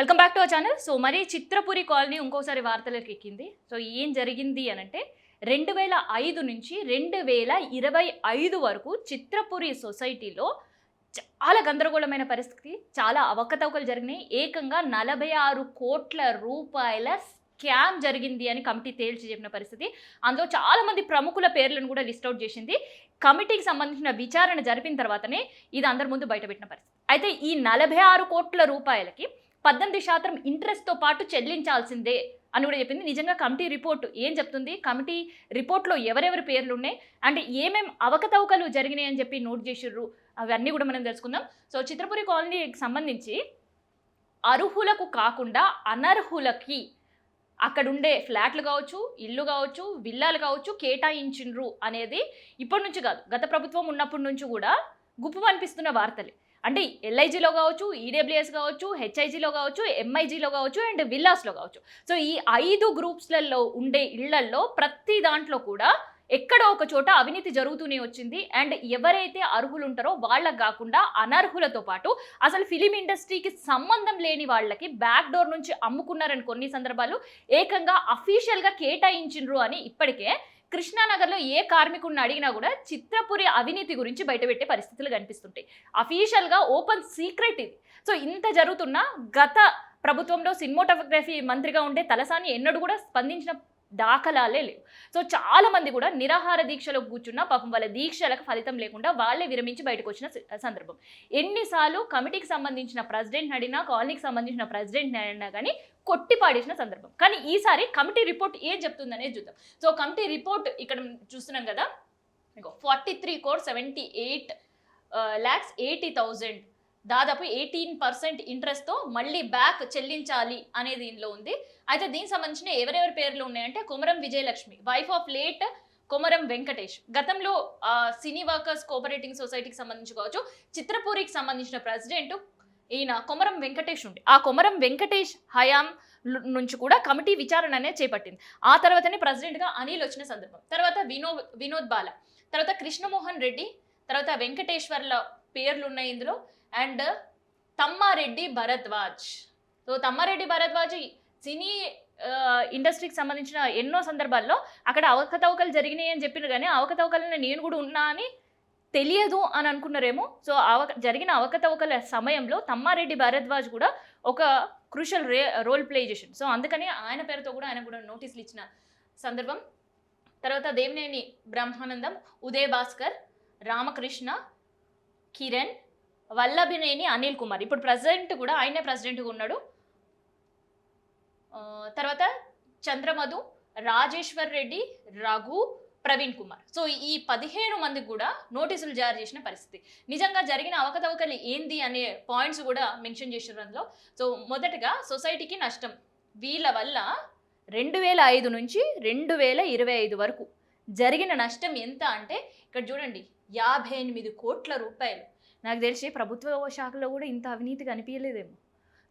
Welcome back to our channel so మరి Chitrapuri colony ఇంకోసారి వార్తలకు ఎక్కింది. సో ఏం జరిగింది అని అంటే రెండు వేల ఐదు నుంచి రెండు వేల ఇరవై ఐదు వరకు చిత్రపురి సొసైటీలో చాలా గందరగోళమైన పరిస్థితి చాలా అవకతవకలు జరిగినాయి. ఏకంగా నలభై ఆరు కోట్ల రూపాయల స్కామ్ జరిగింది అని కమిటీ తేల్చి చెప్పిన పరిస్థితి. అందులో చాలామంది ప్రముఖుల పేర్లను కూడా లిస్ట్ అవుట్ చేసింది. కమిటీకి సంబంధించిన విచారణ జరిపిన తర్వాతనే ఇది అందరి ముందు బయటపెట్టిన పరిస్థితి. అయితే ఈ నలభై ఆరు కోట్ల రూపాయలకి పద్దెనిమిది శాతం ఇంట్రెస్ట్తో పాటు చెల్లించాల్సిందే అని కూడా చెప్పింది. నిజంగా కమిటీ రిపోర్ట్ ఏం చెప్తుంది? కమిటీ రిపోర్ట్లో ఎవరెవరి పేర్లు ఉన్నాయి? అండ్ ఏమేం అవకతవకలు జరిగినాయి అని చెప్పి నోట్ చేసిర్రు? అవన్నీ కూడా మనం తెలుసుకుందాం. సో చిత్రపురి కాలనీకి సంబంధించి అర్హులకు కాకుండా అనర్హులకి అక్కడ ఉండే ఫ్లాట్లు కావచ్చు ఇల్లు కావచ్చు విల్లాలు కావచ్చు కేటాయించిండ్రు అనేది ఇప్పటి నుంచి కాదు. గత ప్రభుత్వం ఉన్నప్పటి నుంచి కూడా గుప్పు అనిపిస్తున్న వార్తలే. అంటే ఎల్ఐజీలో కావచ్చు ఈడబ్ల్యూఎస్ కావచ్చు హెచ్ఐజీలో కావచ్చు ఎంఐజీలో కావచ్చు అండ్ విల్లాస్లో కావచ్చు. సో ఈ ఐదు గ్రూప్స్లలో ఉండే ఇళ్ళల్లో ప్రతి దాంట్లో కూడా ఎక్కడో ఒక చోట అవినీతి జరుగుతూనే వచ్చింది. అండ్ ఎవరైతే అర్హులు ఉంటారో వాళ్ళకు కాకుండా అనర్హులతో పాటు అసలు ఫిలిం ఇండస్ట్రీకి సంబంధం లేని వాళ్ళకి బ్యాక్ డోర్ నుంచి అమ్ముకున్నారని కొన్ని సందర్భాలు ఏకంగా అఫీషియల్గా కేటాయించిండ్రు అని ఇప్పటికే కృష్ణానగర్లో ఏ కార్మికుడిని అడిగినా కూడా చిత్రపురి అవినీతి గురించి బయటపెట్టే పరిస్థితులు కనిపిస్తుంటాయి. అఫీషియల్గా ఓపెన్ సీక్రెట్ ఇది. సో ఇంత జరుగుతున్నా గత ప్రభుత్వంలో సినిమోటోగ్రఫీ మంత్రిగా ఉండే తలసాని ఎన్నడూ కూడా స్పందించిన దాఖలాలే లేవు. సో చాలా మంది కూడా నిరాహార దీక్షలో కూర్చున్న పాపం వాళ్ళ దీక్షలకు ఫలితం లేకుండా వాళ్ళే విరమించి బయటకు వచ్చిన సందర్భం. ఎన్నిసార్లు కమిటీకి సంబంధించిన ప్రెసిడెంట్ అడిగినా కాలనీకి సంబంధించిన ప్రెసిడెంట్ అడినా కానీ కొట్టి పాడేసిన సందర్భం. కానీ ఈసారి కమిటీ రిపోర్ట్ ఏం చెప్తుందనేది చూద్దాం. సో కమిటీ రిపోర్ట్ ఇక్కడ చూస్తున్నాం కదా. Forty three crore seventy eight lakhs eighty thousand దాదాపు ఎయిటీన్ పర్సెంట్ ఇంట్రెస్ట్తో మళ్ళీ బ్యాక్ చెల్లించాలి అనేది దీనిలో ఉంది. అయితే దీనికి సంబంధించిన ఎవరెవరి పేర్లు ఉన్నాయంటే Komaram Vijayalakshmi wife of late Komaram Venkatesh. గతంలో సినీ వర్కర్స్ కోఆపరేటింగ్ సొసైటీకి సంబంధించి కావచ్చు చిత్రపూరికి సంబంధించిన ప్రెసిడెంట్ ఈయన కొమరం వెంకటేష్ ఉండి. ఆ కొమరం వెంకటేష్ హయాం నుంచి కూడా కమిటీ విచారణ అనేది చేపట్టింది. ఆ తర్వాతనే ప్రెసిడెంట్గా అనిల్ వచ్చిన సందర్భం. తర్వాత వినో వినోద్ బాల తర్వాత కృష్ణమోహన్ రెడ్డి తర్వాత వెంకటేశ్వర్ల పేర్లు ఉన్నాయి ఇందులో and Tammareddy Bharadwaj. So Tammareddy Bharadwaj cine ఇండస్ట్రీకి సంబంధించిన ఎన్నో సందర్భాల్లో అక్కడ అవకతవకలు జరిగినాయి అని చెప్పిన కానీ అవకతవకలను నేను కూడా ఉన్నా అని తెలియదు అని అనుకున్నారేమో. సో అవక జరిగిన అవకతవకల సమయంలో తమ్మారెడ్డి భారద్వాజ్ కూడా ఒక క్రూషల్ రే రోల్ ప్లే చేసిండు. సో అందుకని ఆయన పేరుతో కూడా ఆయన కూడా నోటీసులు ఇచ్చిన సందర్భం. తర్వాత దేవినేని బ్రహ్మానందం ఉదయ్ భాస్కర్ రామకృష్ణ కిరణ్ వల్లభినేని అనిల్ కుమార్. ఇప్పుడు ప్రెసిడెంట్ కూడా ఆయనే ప్రెసిడెంట్గా ఉన్నాడు. తర్వాత చంద్రమధు రాజేశ్వర్ రెడ్డి రఘు ప్రవీణ్ కుమార్. సో ఈ పదిహేను మందికి కూడా నోటీసులు జారీ చేసిన పరిస్థితి. నిజంగా జరిగిన అవకతవకలు ఏంది అనే పాయింట్స్ కూడా మెన్షన్ చేసిన అందులో. సో మొదటగా సొసైటీకి నష్టం. వీళ్ళ వల్ల రెండు వేల ఐదు నుంచి రెండు వేల ఇరవై ఐదు వరకు జరిగిన నష్టం ఎంత అంటే ఇక్కడ చూడండి యాభై ఎనిమిది కోట్ల రూపాయలు. నాకు తెలిసి ప్రభుత్వ శాఖలో కూడా ఇంత అవినీతి కనిపించలేదేమో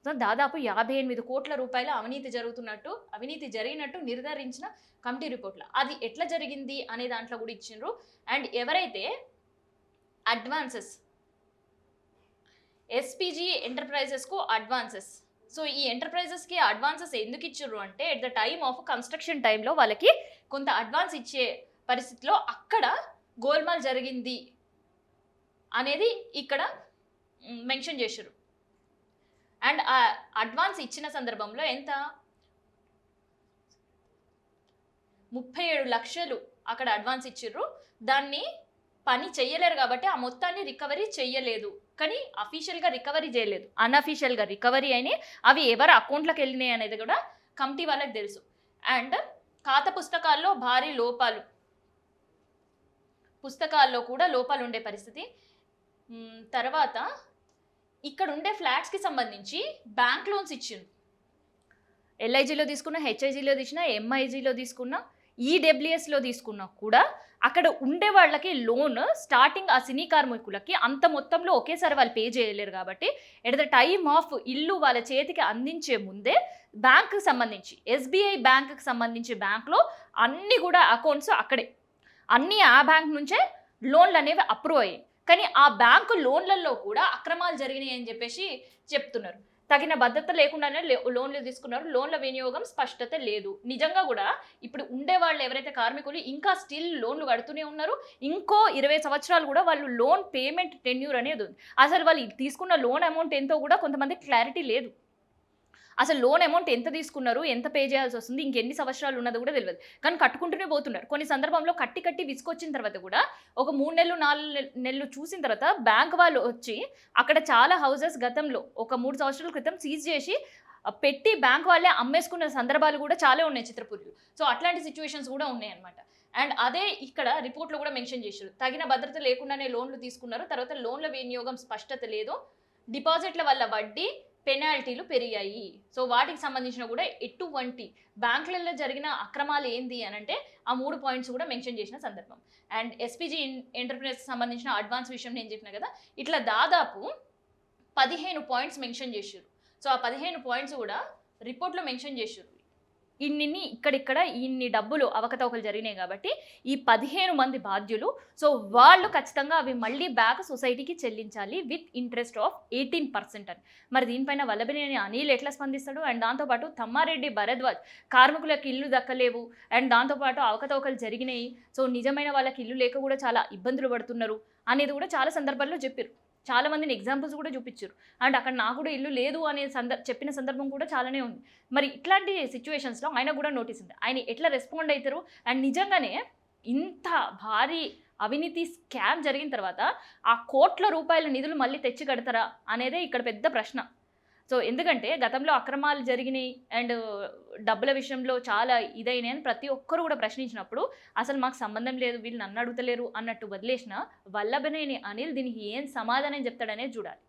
దాదాపు యాభై ఎనిమిది కోట్ల రూపాయల అవినీతి జరుగుతున్నట్టు అవినీతి జరిగినట్టు నిర్ధారించిన కమిటీ రిపోర్ట్లో. అది ఎట్లా జరిగింది అనే దాంట్లో కూడా ఇచ్చిండ్రు. అండ్ ఎవరైతే అడ్వాన్సెస్ ఎస్పీజీ ఎంటర్ప్రైజెస్కు అడ్వాన్సెస్ సో ఈ ఎంటర్ప్రైజెస్కి అడ్వాన్సెస్ ఎందుకు ఇచ్చారు అంటే at the time of construction టైంలో వాళ్ళకి కొంత అడ్వాన్స్ ఇచ్చే పరిస్థితిలో అక్కడ గోల్మాల్ జరిగింది అనేది ఇక్కడ మెన్షన్ చేశారు అండ్ ఆ అడ్వాన్స్ ఇచ్చిన సందర్భంలో ఎంత? ముప్పై ఏడు లక్షలు అక్కడ అడ్వాన్స్ ఇచ్చిర్రు. దాన్ని పని చెయ్యలేరు కాబట్టి ఆ మొత్తాన్ని రికవరీ చెయ్యలేదు. కానీ అఫీషియల్గా రికవరీ చేయలేదు. అన్అఫీషియల్గా రికవరీ అయినాయి. అవి ఎవరి అకౌంట్లోకి వెళ్ళినాయి అనేది కూడా కమిటీ వాళ్ళకి తెలుసు. అండ్ ఖాతా పుస్తకాల్లో భారీ లోపాలు. పుస్తకాల్లో కూడా లోపాలు ఉండే పరిస్థితి. తర్వాత ఇక్కడ ఉండే ఫ్లాట్స్కి సంబంధించి బ్యాంక్ లోన్స్ ఇచ్చిండు. ఎల్ఐజీలో తీసుకున్న హెచ్ఐజీలో తీసుకున్న ఎంఐజీలో తీసుకున్న ఈడబ్ల్యూఎస్లో తీసుకున్నా కూడా అక్కడ ఉండే వాళ్ళకి లోన్ స్టార్టింగ్ ఆ సినీ కార్మికులకి అంత మొత్తంలో ఒకేసారి వాళ్ళు పే చేయలేరు కాబట్టి ఎట్ ద టైమ్ ఆఫ్ ఇల్లు వాళ్ళ చేతికి అందించే ముందే బ్యాంకుకి సంబంధించి ఎస్బీఐ బ్యాంకుకి సంబంధించి బ్యాంక్లో అన్నీ కూడా అకౌంట్స్ అక్కడే. అన్నీ ఆ బ్యాంక్ నుంచే లోన్లు అనేవి అప్రూవ్ అయ్యాయి. కానీ ఆ బ్యాంకు లోన్లలో కూడా అక్రమాలు జరిగినాయి అని చెప్పేసి చెప్తున్నారు. తగిన భద్రత లేకుండానే లే- లోన్లు తీసుకున్నారు. లోన్ల వినియోగం స్పష్టత లేదు. నిజంగా కూడా ఇప్పుడు ఉండే వాళ్ళు ఎవరైతే కార్మికులు ఇంకా స్టిల్ లోన్లు కడుతూనే ఉన్నారు. ఇంకో ఇరవై సంవత్సరాలు కూడా వాళ్ళు లోన్ పేమెంట్ టెన్యూర్ అనేది ఉంది. అసలు వాళ్ళు తీసుకున్న లోన్ అమౌంట్ ఎంతో కూడా కొంతమంది క్లారిటీ లేదు. అసలు లోన్ అమౌంట్ ఎంత తీసుకున్నారు ఎంత పే చేయాల్సి వస్తుంది ఇంకెన్ని సంవత్సరాలు ఉన్నది కూడా తెలియదు కానీ కట్టుకుంటూనే పోతున్నారు. కొన్ని సందర్భంలో కట్టి కట్టి విసుకొచ్చిన తర్వాత కూడా ఒక మూడు నెలలు నాలుగు నెలలు చూసిన తర్వాత బ్యాంక్ వాళ్ళు వచ్చి అక్కడ చాలా హౌసెస్ గతంలో ఒక మూడు సంవత్సరాల క్రితం సీజ్ చేసి పెట్టి బ్యాంక్ వాళ్ళే అమ్మేసుకున్న సందర్భాలు కూడా చాలా ఉన్నాయి చిత్రపూర్లు. సో అట్లాంటి సిచ్యువేషన్స్ కూడా ఉన్నాయి అనమాట అండ్ అదే ఇక్కడ రిపోర్ట్లో కూడా మెన్షన్ చేశారు. తగిన భద్రత లేకుండానే లోన్లు తీసుకున్నారు. తర్వాత లోన్ల వినియోగం స్పష్టత లేదు. డిపాజిట్ల వల్ల వడ్డీ పెనాల్టీలు పెరిగాయి. సో వాటికి సంబంధించిన కూడా ఎటువంటి బ్యాంకులలో జరిగిన అక్రమాలు ఏంది అని అంటే ఆ మూడు పాయింట్స్ కూడా మెన్షన్ చేసిన సందర్భం. అండ్ ఎస్పీజీ ఎంటర్ప్రినర్స్ సంబంధించిన అడ్వాన్స్ విషయం నేను చెప్పిన కదా ఇట్లా దాదాపు పదిహేను పాయింట్స్ మెన్షన్ చేశారు. సో ఆ పదిహేను పాయింట్స్ కూడా రిపోర్ట్లో మెన్షన్ చేశారు. ఇన్నిన్ని ఇక్కడిక్కడ ఇన్ని డబ్బులు అవకతవకలు జరిగినాయి కాబట్టి ఈ పదిహేను మంది బాధ్యులు సో వాళ్ళు ఖచ్చితంగా అవి మళ్ళీ బ్యాక్ సొసైటీకి చెల్లించాలి with interest of eighteen percent అని. మరి దీనిపైన వల్లభినేని అనిల్ ఎట్లా స్పందిస్తాడు? అండ్ దాంతోపాటు తమ్మారెడ్డి భరద్వాజ్ కార్మికులకు ఇల్లు దక్కలేవు. అండ్ దాంతోపాటు అవకతవకలు జరిగినాయి. సో నిజమైన వాళ్ళకి ఇల్లు లేక కూడా చాలా ఇబ్బందులు పడుతున్నారు. అనేది కూడా చాలా సందర్భాల్లో చెప్పారు. చాలా మందిని ఎగ్జాంపుల్స్ కూడా చూపించారు. అండ్ అక్కడ నాకు కూడా ఇల్లు లేదు అనే సందర్ చెప్పిన సందర్భం కూడా చాలానే ఉంది. మరి ఇట్లాంటి సిచ్యువేషన్స్లో ఆయన కూడా నోటీస్ ఉంది. ఆయన ఎట్లా రెస్పాండ్ అవుతారు అండ్ నిజంగానే ఇంత భారీ అవినీతి స్కామ్ జరిగిన తర్వాత ఆ కోట్ల రూపాయల నిధులు మళ్ళీ తెచ్చి కడతారా? అనేదే ఇక్కడ పెద్ద ప్రశ్న. సో ఎందుకంటే గతంలో అక్రమాలు జరిగినాయి అండ్ డబ్బుల విషయంలో చాలా ఇదైనాయి అని ప్రతి ఒక్కరు కూడా ప్రశ్నించినప్పుడు అసలు మాకు సంబంధం లేదు వీళ్ళు నన్ను అడుగుతలేరు అన్నట్టు వదిలేసిన వల్లభనేని అనిల్ దీనికి ఏం సమాధానం చెప్తాడనేది చూడాలి.